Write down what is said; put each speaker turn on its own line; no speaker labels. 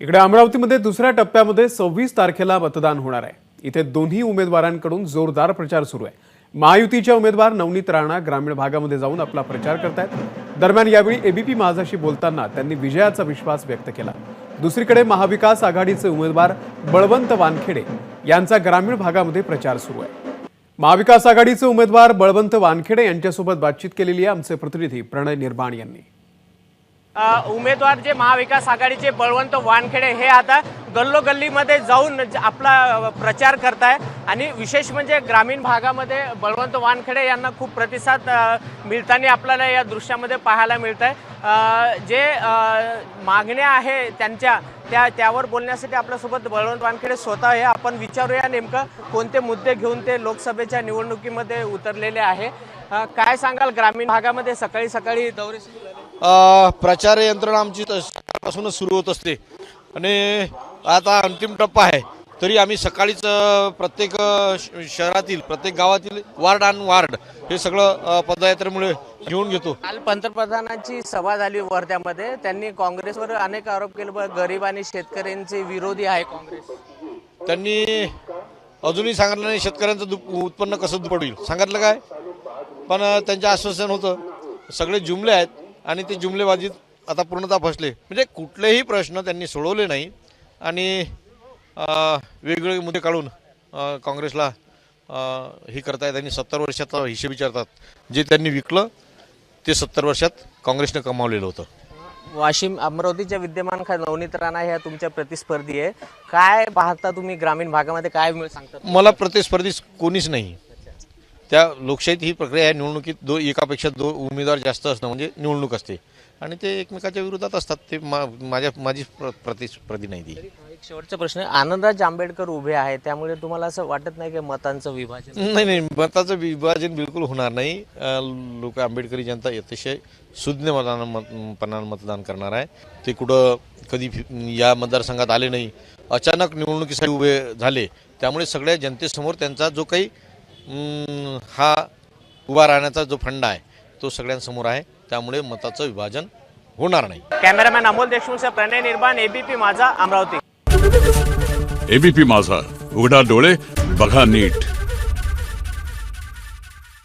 इकडे अमरावतीमध्ये दुसऱ्या टप्प्यामध्ये सव्वीस तारखेला मतदान होणार आहे. इथे दोन्ही उमेदवारांकडून जोरदार प्रचार सुरू आहे. महायुतीच्या उमेदवार नवनीत राणा ग्रामीण भागामध्ये जाऊन आपला प्रचार करतायत. दरम्यान यावेळी एबीपी माझाशी बोलताना त्यांनी विजयाचा विश्वास व्यक्त केला. दुसरीकडे महाविकास आघाडीचे उमेदवार बळवंत वानखेडे यांचा ग्रामीण भागामध्ये प्रचार सुरू आहे. महाविकास आघाडीचे उमेदवार बळवंत वानखेडे यांच्यासोबत बातचीत केलेली आहे आमचे प्रतिनिधी प्रणय निर्माण यांनी.
उमेदवार जे महाविकास आघाडीचे बळवंत वानखेडे हे आता गल्लोगल्लीमध्ये जाऊन ज- आपला प्रचार प्रचार करताय. आणि विशेष म्हणजे ग्रामीण भागामध्ये बळवंत वानखेडे यांना खूप प्रतिसाद मिळताना आपल्याला या दृश्यामध्ये पाहायला मिळत आहे जे मागण्या आहे त्यांच्या त्या त्यावर बोलण्यासाठी आपल्यासोबत बळवंत वानखेडे स्वतः आहे आपण विचारूया नेमकं कोणते मुद्दे घेऊन ते लोकसभेच्या निवडणुकीमध्ये उतरलेले आहे. काय सांगाल ग्रामीण भागामध्ये सकाळी सकाळी? दौरे सुरू झाले
प्रचार यंत्रणा आमची त- सकाळपासूनच सुरू होत असते. आणि आता अंतिम टप्पा आहे. तरी आम्ही सकाळीच प्रत्येक शहरातील प्रत्येक गावातील वार्ड आणि वार्ड हे सगळं पदयात्रेमुळे घेऊन घेतो.
काल पंतप्रधानांची सभा झाली वर्ध्यामध्ये. त्यांनी काँग्रेसवर अनेक आरोप केले. गरीब आणि शेतकऱ्यांचे विरोधी आहे काँग्रेस.
त्यांनी अजूनही सांगितलं नाही शेतकऱ्यांचं दुप उत्पन्न कसं दुप्पट होईल. सांगितलं काय? पण त्यांचं आश्वासन होतं. सगळे जुमले आहेत. आणि ते जुमलेबाजीत आता पूर्णतः फसले. म्हणजे कुठलेही प्रश्न त्यांनी सोडवले नाही. आणि वेगवेगळे मुद्दे काढून काँग्रेसला हे करतायत आणि सत्तर वर्षाचा हिशेब विचारतात. जे त्यांनी विकलं ते सत्तर वर्षात काँग्रेसनं कमावलेलं होतं.
वाशिम अमरावतीच्या विद्यमान खा नवनीत राणा ह्या तुमच्या प्रतिस्पर्धी आहे. काय पाहता तुम्ही ग्रामीण भागामध्ये? काय सांगता
मला प्रतिस्पर्धी कोणीच नाही. त्या लोकशाहीत ही प्रक्रिया आहे. निवडणुकीत दो एकापेक्षा दो उमेदवार जास्त असणं म्हणजे निवडणूक असते. आणि ते एकमेकाच्या विरोधात असतात. ते मा माझ्या माझी प्र नाही ती.
एक शेवटचा प्रश्न आहे. आनंदराज आंबेडकर उभे आहे त्यामुळे तुम्हाला असं वाटत नाही की मतांचं विभाजन
नाही नाही. मताचं विभाजन बिलकुल होणार नाही. लोक आंबेडकरी जनता अतिशय सुज्ञ मतदान मतपणानं मतदान करणार आहे. ते कुठं कधी फि- या मतदारसंघात आले नाही अचानक निवडणुकीसाठी उभे झाले त्यामुळे सगळ्या जनतेसमोर त्यांचा जो काही हा उभा राहण्याचा जो फंडा आहे तो सगळ्यांसमोर आहे. त्यामुळे मताचं विभाजन होणार नाही.
कॅमेरामॅन अमोल देशमुख प्रणय निर्माण एबीपी माझा अमरावती.
एबीपी माझा उघडा डोळे बघा नीट.